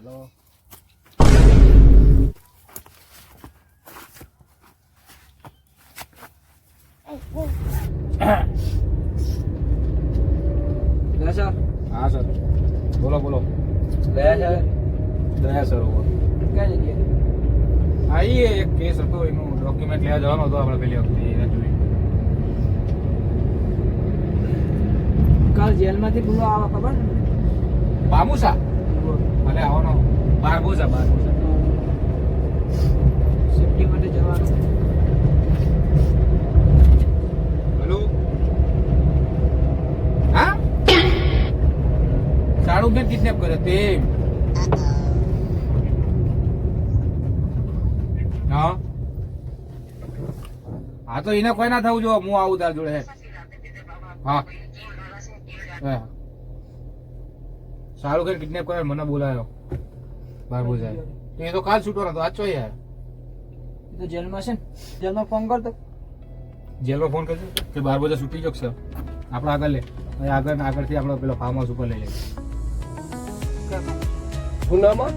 Hello હા sir. બોલો બોલો. ગયા છે દયા સર કઈ જગ્યાએ આઈ એક કેસ હતો એનું ડોક્યુમેન્ટ લેવા જવાનો હતો આપણે પેલી વખતે કાલ જેલમાંથી પૂરો આવે ખબર? બામુસા? બારબોસા બારબોસા સેફટી માટે જવાનું. હલો? હા? શાહરૂખ કિડનેપ કરે તે હા? હા તો એને કોઈ ના થવું જો હું આવું તાર જોડે હા. હા. કે કિડનેપ કરે મને બોલાયો. બારબો જાય એ તો કાલ છૂટવાનો હતો આજ યાર તો જેલમાં છે ને જેલમાં ફોન કરતો જેલમાં ફોન કરજો. કે બાર બજે છૂટી જશે. આપણે આગળ લે. હવે આગળ ને આગળથી આપણે પેલો ફાર્મ હાઉસ ઉપર લઈ લઈએ. ગુનામાં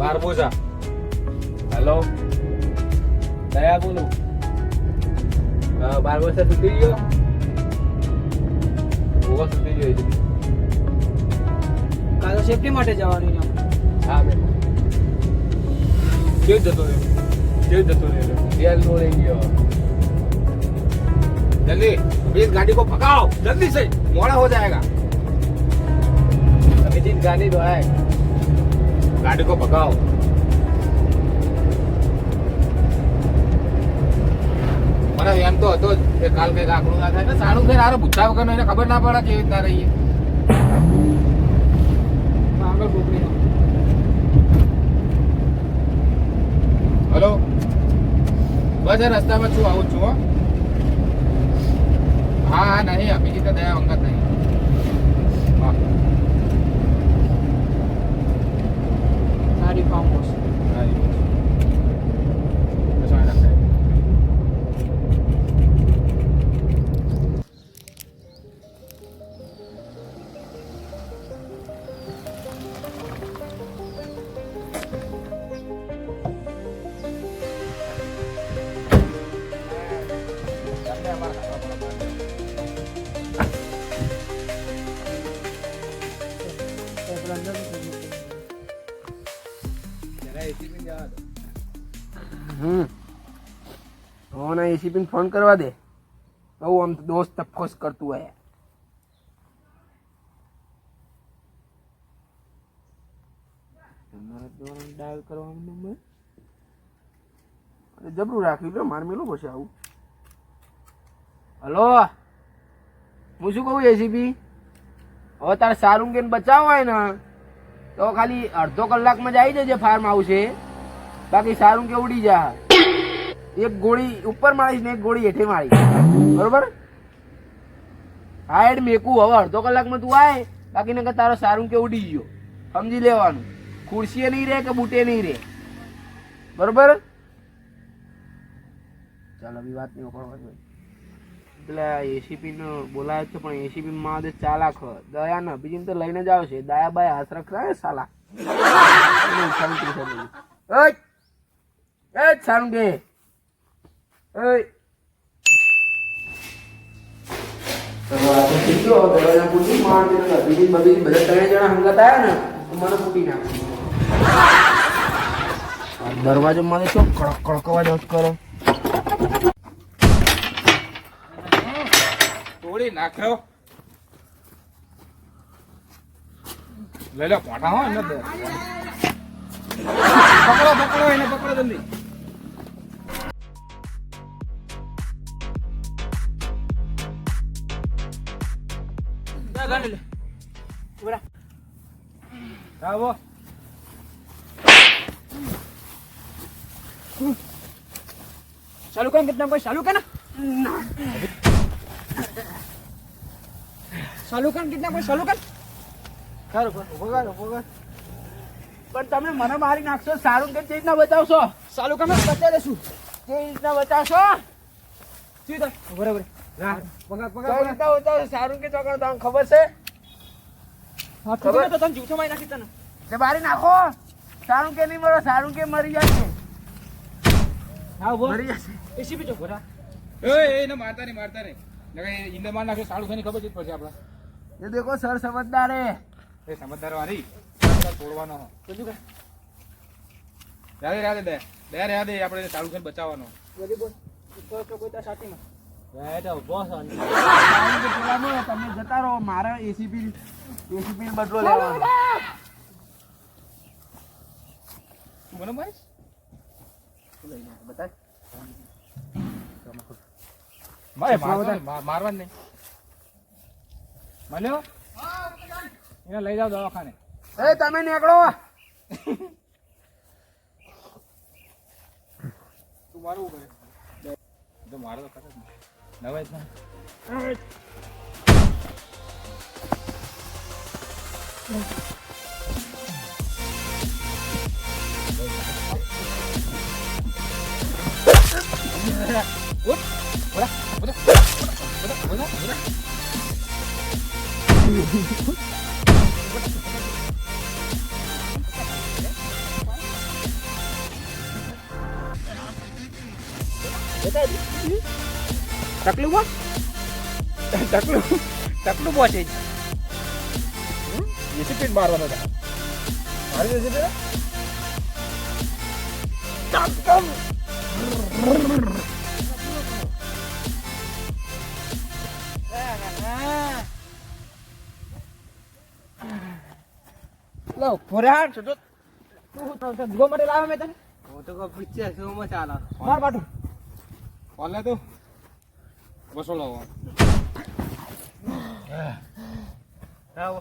બારબોજા. હેલો દયા બોલું. હા બાર વર્ષે છૂટી ગયો? ઓવર છૂટી ગયો છે કાલ તો સેફટી માટે જવાનું છે. હા મેં કેવું જતો રહ્યો કેવું જતો રહ્યો જેલ નો લઈ ગયો जल्दी अभी इस गाड़ी को भगाओ जल्दी से मोड़ा हो जाएगा અભિજીત ગાંધી દોડાય गाड़ी को भगाओ મને એમ તો હતો જ કે કાલ કઈક આકડું ના થાય ને સારું કઈ હારો પૂછા વગર એને ખબર ના પડે કેવી રીતના રહીએ બસ રસ્તામાં છું, આવું છું, હો. હા નહીં અભિજીત તો દયા વખત નહીં. સારી ફાર્મ હાઉસ હમ ઓના એસીપી ફોન કરવા દે. બહુ આમ દોસ્ત તફોસ કરતું હોય. તમારા દ્વારા ડાયલ કરવાનો નંબર જબરું રાખ્યું લો માર મેલું પછી આવું. હલો? હું શું કહું એસીપી હવે તારે સારું કે બચાવ હોય ને, તો ખાલી અડધો કલાકમાં જ આવી જજે ફાર્મ હાઉસે બાકી સારું કે ઉડી જા. એક ગોળી ઉપર મારીશ ને એક ગોળી હેઠે મારી બરોબર? હા, એડ મેકું. હવે અડધો કલાકમાં તું આય. બાકી નકર તારો સારું કે ઉડી ગયો. સમજી લેવાનું. ખુરશીએ નહીં રહે કે બૂટે નહીં રહે? બરોબર? ચાલો બી વાત નહીં ઉપાડવા પેલા એસીપી નો બોલાયો છે, પણ એસીપી માં દે ચાલાક. દયા ને, બીજી તો લઈને જ આવશે. દયા હાથ રાખતા સાલા. ને આ દરવાજો મને શું કડક કડક અવાજ કરે? તોડી નાખ્યો લઈ લો પોટા હો એને દે. પકડો પકડો એને પકડો જલ્દી ગાડી લે ઉભરા આવો ચાલુ કર કિतना કોઈ ચાલુ કર ના ચાલુ કર કિतना કોઈ ચાલુ કર સારું કર, ઊભો કર, ઊભો કર. પણ તમે મને મારી નાખશો સારું કે રીતના બતાવશો? ચાલુ કર બતાવી દેશું જે રીતના બતાવશો? સીધા બરાબર સારું કે ચોકડ તમને ખબર છે? ખબર? તો તને જૂઠો મારી નાખી તને. બારી નાખો. સારું કે નહીં મળે સારું કે મરી જશે હા મરી જશે એસીપી ચોક એ એને મારતા નહીં મારતા નહીં. એ માર નાખ્યો સારું થઈને ખબર જ પડશે આપડા એ દેખો સર સમજદાર એ સમજદાર વાળી તોડવાનો. હો બધું કઈ રાધે રાધે દે દે રાધે આપણે સારું થઈને બચાવવાનો. બધી બોલ તો તો કોઈ કે પેલામાં તમે જતા રહો મારે એસીપી એસીપી બદલો લેવાનો. તું મને મારીશ બતાય મારે મારવા નહીં. મળ્યો? એને લઈ જાઓ દવાખાને. એ તમે નીકળો. તું મારું કરે? તો મારો તો કરે નવાય જ ના તકલું બોલ તકલું તકલું પહોંચે એસી મારવાનો હતા મારી દેશે પેલા લો ફોરાડ તો તું ગો માટે લાવે મેં તને? હું તો કોઈ પૂછે શું માં ચાલે. માર પાટું. કોલ લે તું? બસો લાવો હા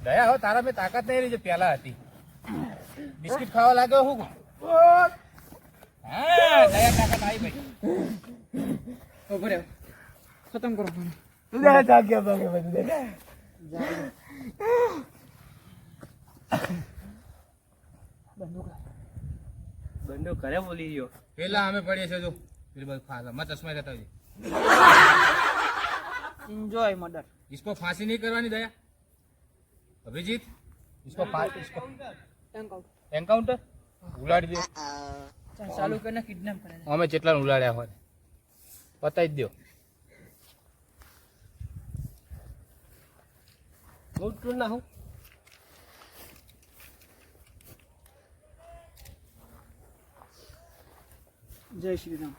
દયા હો તારા મેં તાકાત નહીં રહી જે પેલા હતી. બિસ્કિટ ખાવા લાગ્યો હું હા દયા તાકાત આવી ભાઈ ઊભો રહ્યો. ખતમ કરો મને તું દે જાગ્યા ભાગે બધું દે બંદો ઘરે બોલી ગયો પેલા અમે પડીએ છીએ જો પેલી બાજુ ફાંસા માં ચશ્મા જતા હોય એન્જોય મર્ડર इसको फांसी नहीं करवानी दया अभिजीत इसको फा- इसको एनकाउंटर ઉલાડી દો ચાલુ કરીને કિડનેપ કરે અમે જેટલા ઉલાડ્યા હોય પતાવી જ દો ઉઠું ના હું જય શ્રી રામ.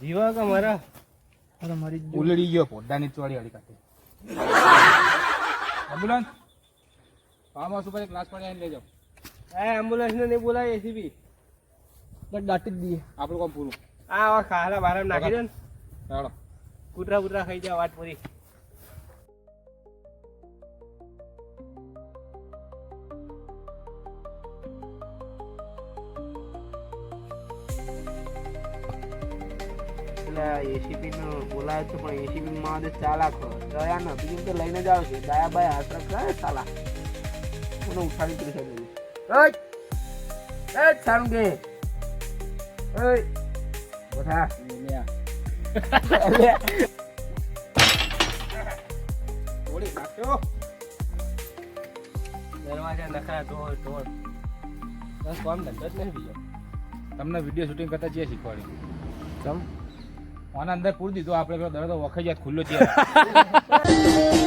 જીવા કા મારા? અરે મારી ઉલડી ગયો પોડાની ચોળી વાળી કાઢી. એમ્બ્યુલન્સ ફાર્મ હાઉસ ઉપર એક લાશ પડી આવીને લઈ જાઓ. એ એમ્બ્યુલન્સ ને નહીં બોલાય એસીબી બસ દાટી જ દઈએ. આપણું કામ પૂરું. આ ખારા બારા નાખી દે ને. ચાલો. કૂતરા કૂતરા ખાઈ જાય વાત પૂરી. એસીપી નો બોલાય છે પણ એસીપી માં ચાલાક ગયા ને બીજું તો લઈને જ આવશે દયા બાય હાથ રાખે ચાલા મને ઉઠાડી એ સારું કે એ બધા. થોડી નાખ્યો? દરવાજા નખરા ઢોળ ઢોળ. બસ કોમ ધંધો જ નહીં બીજો. તમને વીડિયો શૂટિંગ કરતા જે શીખવાડ્યું? ચમ? આના અંદર પૂરી દીધું. આપણે દરવાજો વખાઈ ખુલ્લો છે.